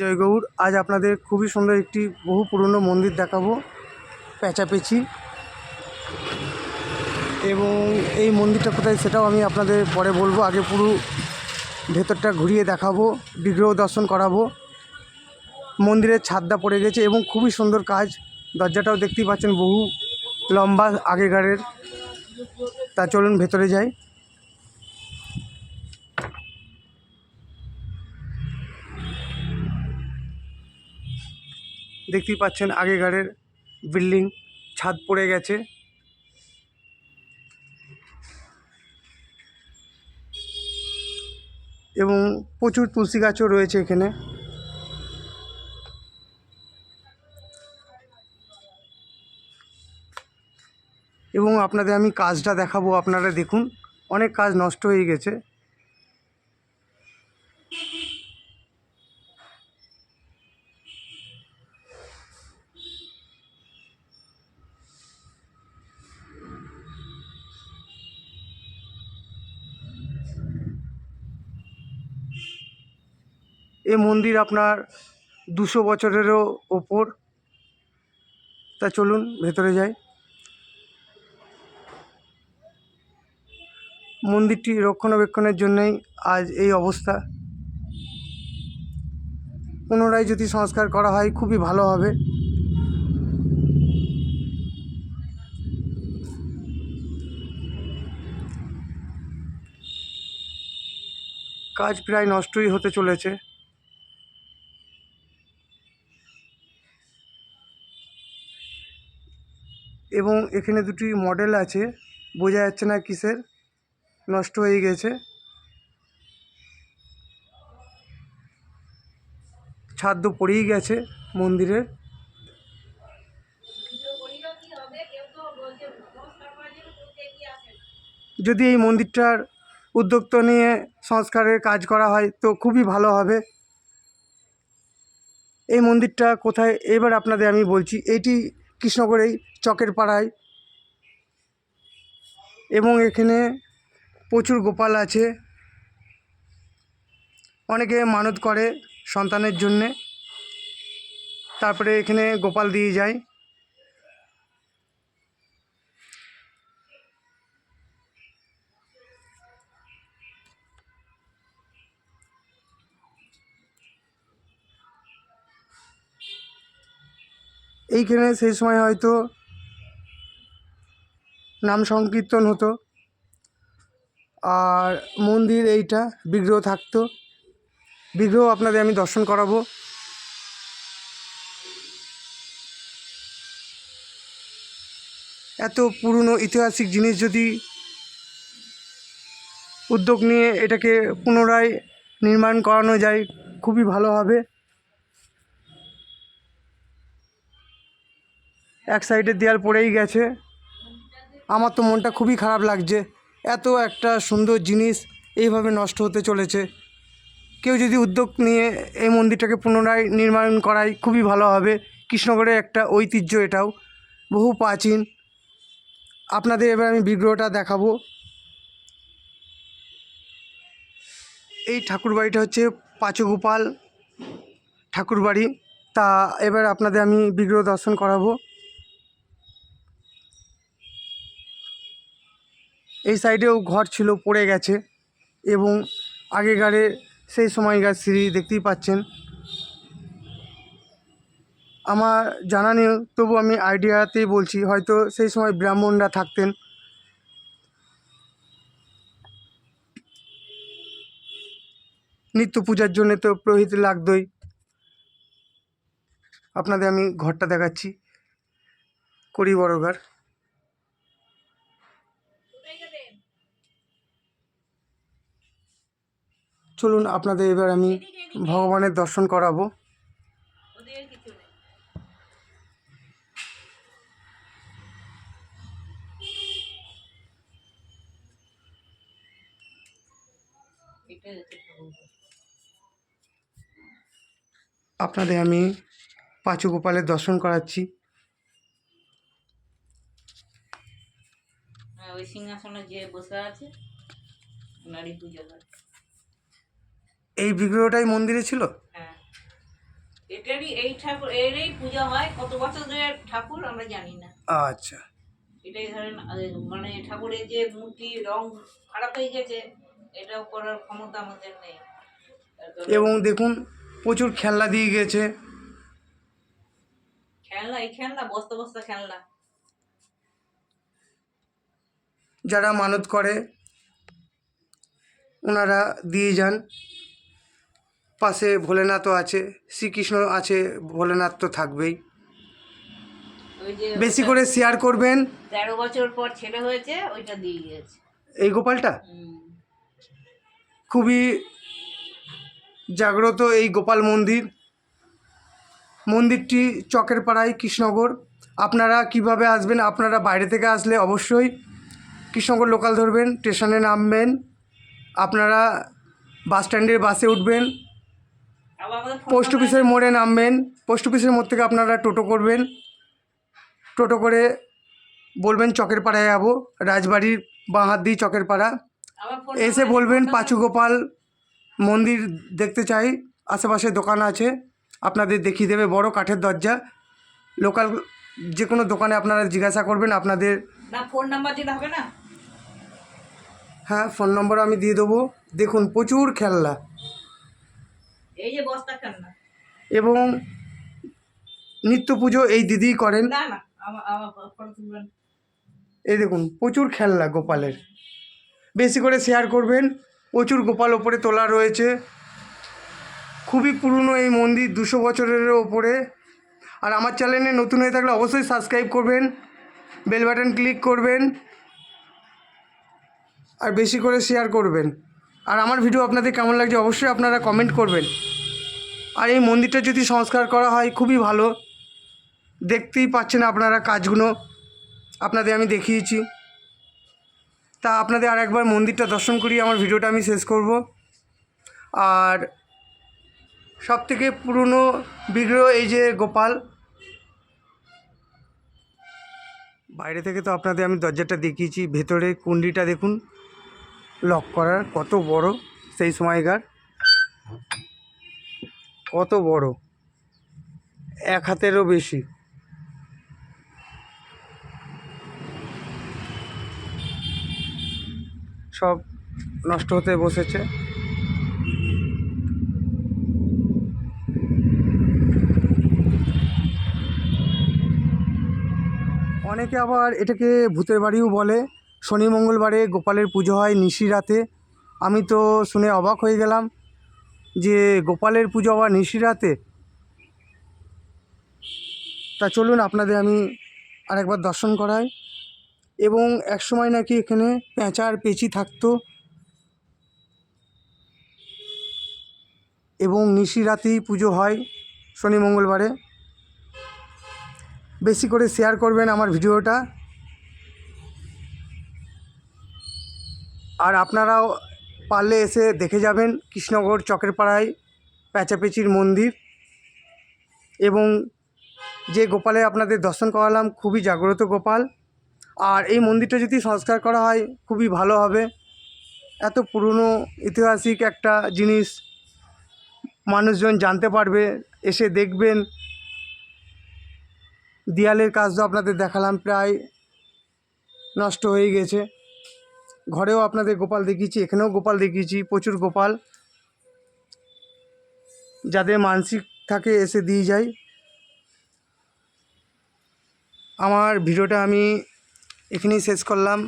জয় গৌর আজ আপনাদের খুবই সুন্দর একটি বহু পুরনো মন্দির দেখাবো, প্যাঁচাপেচি। এবং এই মন্দিরটা কোথায় সেটাও আমি আপনাদের পরে বলব, আগে পুরো ভেতরটা ঘুরিয়ে দেখাবো, বিগ্রহ দর্শন করাবো। মন্দিরের ছাদটা পড়ে গেছে এবং খুবই সুন্দর কাজ, দরজাটাও দেখতেই পাচ্ছেন বহু লম্বা আগেকারের। তা চলুন ভেতরে যাই। দেখতেই পাচ্ছেন আগেকারের বিল্ডিং, ছাদ পড়ে গেছে। এবং প্রচুর তুলসী গাছও রয়েছে এখানে। এবং আপনাদের আমি কাজটা দেখাবো, আপনারা দেখুন, অনেক কাজ নষ্ট হয়ে গেছে। এ মন্দির আপনার দুশো বছরেরও ওপর। তা চলুন, ভেতরে যাই। মন্দিরটি রক্ষণাবেক্ষণের জন্যই আজ এই অবস্থা। পুনরায় যদি সংস্কার করা হয়, খুবই ভালো হবে। কাজ প্রায় নষ্টই হতে চলেছে। এবং এখানে দুটি মডেল আছে। বোঝা যাচ্ছে না কিসের। নষ্ট হয়ে গেছে। ছাদ তো পড়েই গেছে মন্দিরের। যদি এই মন্দিরটার উদ্যোক্ত নিয়ে সংস্কারের কাজ করা হয়, তো খুবই ভালো হবে। এই মন্দিরটা কোথায়? এবার আপনাদের আমি বলছি, এটি কৃষ্ণগড়েই, চকের পাড়ায়। এবং এখানে প্রচুর গোপাল আছে। অনেকে মানত করে সন্তানের জন্যে। তারপরে এখানে গোপাল দিয়ে যায়। এইখানে সেই সময় হয়তো নাম সংকীর্তন হতো। আর মন্দির এইটা, বিগ্রহ থাকতো। বিগ্রহ আপনাদের আমি দর্শন করাবো। এত পুরনো ঐতিহাসিক জিনিস যদি উদ্যোগ নিয়ে এটাকে পুনরায় নির্মাণ করানো যায়, খুবই ভালো হবে। এক সাইডের দেয়াল পড়েই গেছে। আমার তো মনটা খুবই খারাপ লাগছে। এত একটা সুন্দর জিনিস এইভাবে নষ্ট হতে চলেছে। কেউ যদি উদ্যোগ নিয়ে এই মন্দিরটাকে পুনরায় নির্মাণ করায় খুবই ভালো হবে। কৃষ্ণগড়ের একটা ঐতিহ্য এটাও, বহু প্রাচীন। আপনাদের এবার আমি বিগ্রহটা দেখাবো। এই ঠাকুরবাড়িটা হচ্ছে পাঁচগোপাল ঠাকুরবাড়ি। তা এবার আপনাদের আমি বিগ্রহ দর্শন করাবো। এই সাইডেও ঘর ছিল, পড়ে গেছে এবং আগেকারে সেই সময়কার সিঁড়ি দেখতেই পাচ্ছেন। আমার জানা নেই, তবু আমি আইডিয়াতেই বলছি, হয়তো সেই সময় ব্রাহ্মণরা থাকতেন। নিত্য পূজার জন্য তো পুরোহিত লাগতোই। আপনাদের আমি ঘরটা দেখাচ্ছি। করি বড়ঘর চলুন আপনাদের এবার আমি ভগবানের দর্শন করাবো। আপনাদের আমি পাঁচু গোপালের দর্শন করাচ্ছি। হ্যাঁ, ওই সিংহাসনে যে বসে আছে ওনারই পুজো হয় এই বিগ্রহটাই মন্দিরে ছিল? হ্যাঁ। এটারই এই ঠাকুর এরই পূজা হয় কত বছর ধরে ঠাকুর আমরা জানি না। আচ্ছা। এটাই ধরেন মানে ঠাকুরের যে মূর্তি রং খারাপ হয়ে গেছে এটাও করার ক্ষমতা আমাদের নেই। এবং দেখুন প্রচুর খেলনা দিয়ে গেছে। খেলনা এই খেলনা বস্তা বস্তা খেলনা। যারা মানত করে ওনারা দিয়ে যান। পাশে ভোলেনাথও আছে শ্রীকৃষ্ণ আছে ভোলেনাথ তো থাকবেই। বেশি করে শেয়ার করবেন। তেরো বছর পর ছেলে হয়েছে ওইটা দিয়ে গিয়েছে। এই গোপালটা? খুবই জাগ্রত এই গোপাল মন্দির। মন্দিরটি চকের পাড়ায় কৃষ্ণনগর। আপনারা কীভাবে আসবেন আপনারা বাইরে থেকে আসলে অবশ্যই কৃষ্ণনগর লোকাল ধরবেন স্টেশনে নামবেন। আপনারা বাস স্ট্যান্ডের বাসে উঠবেন। পোস্ট অফিসের মোড়ে নামবেন। পোস্ট অফিসের মোড় থেকে আপনারা টোটো করবেন। টোটো করে বলবেন চকের পাড়ায় যাব। রাজবাড়ির বাঁ হাত দিয়ে চকের পাড়া। এসে বলবেন ফোন নাম্বার- পাঁচু গোপাল মন্দির দেখতে চাই। আশেপাশে দোকান আছে। আপনাদের দেখিয়ে দেবে বড় কাঠের দরজা। লোকাল যে কোনো দোকানে আপনারা জিজ্ঞাসা করবেন আপনাদের না ফোন নাম্বার দিলে হবে না? হ্যাঁ ফোন নম্বর আমি দিয়ে দেবো। দেখুন প্রচুর খেলনা। এই যে বস্তা খেলনা এবং নিত্য পুজো এই দিদিই করেন। না না এই দেখুন প্রচুর খেলনা গোপালের। বেশি করে শেয়ার করবেন প্রচুর গোপাল ওপরে তোলা রয়েছে। খুবই পুরনো এই মন্দির দুশো বছরের ওপরে। আর আমার চ্যানেলে নতুন হয়ে থাকলে অবশ্যই সাবস্ক্রাইব করবেন বেল বাটন ক্লিক করবেন আর বেশি করে শেয়ার করবেন। আর আমার ভিডিও আপনাদের কেমন লাগছে অবশ্যই আপনারা কমেন্ট করবেন। আর এই মন্দিরটা যদি সংস্কার করা হয়, খুবই ভালো। দেখতেই পাচ্ছেন আপনারা কাজগুলো। আপনাদের আমি দেখিয়েছি। তা আপনাদের আর একবার মন্দিরটা দর্শন করিয়ে আমার ভিডিওটা আমি শেষ করব। আর সব থেকে পুরনো বিগ্রহ এই যে গোপাল। বাইরে থেকে তো আপনাদের আমি দরজাটা দেখিয়েছি। ভেতরে কুন্ডিটা দেখুন। লক করার কত বড় সেই সময়কার। কত বড়? এক হাতেরও বেশি। সব নষ্ট হতে বসেছে। অনেকে আবার এটাকে ভূতের বাড়িও বলে। শনি মঙ্গলবারে গোপালের পুজো হয় নিশি রাতে। আমি তো শুনে অবাক হয়ে গেলাম। যে গোপালের পুজো আবার নিশি রাতে তা চলুন আপনাদের আমি আরেকবার দর্শন করাই। এবং একসময় নাকি এখানে পেঁচার পেঁচি থাকতো। এবং নিশি রাতেই পুজো হয় শনি মঙ্গলবারে। বেশি করে শেয়ার করবেন আমার ভিডিওটা। আর আপনারাও পারলে এসে দেখে যাবেন কৃষ্ণগড় চকের পাড়ায় প্যাঁচাপেচির মন্দির এবং যে গোপালে আপনাদের দর্শন করালাম, খুবই জাগ্রত গোপাল। আর এই মন্দিরটা যদি সংস্কার করা হয়, খুবই ভালো হবে। এত পুরনো ঐতিহাসিক একটা জিনিস। মানুষজন জানতে পারবে, এসে দেখবেন। দেয়ালের কাজ তো আপনাদের দেখালাম, প্রায় নষ্ট হয়ে গেছে। ঘরেও আপনাদের গোপাল দেখিয়েছি, এখানেও গোপাল দেখিয়েছি, প্রচুর গোপাল। যাদের মানসিক থাকে এসে দিয়ে যায়। আমার ভিডিওটা আমি এখানেই শেষ করলাম।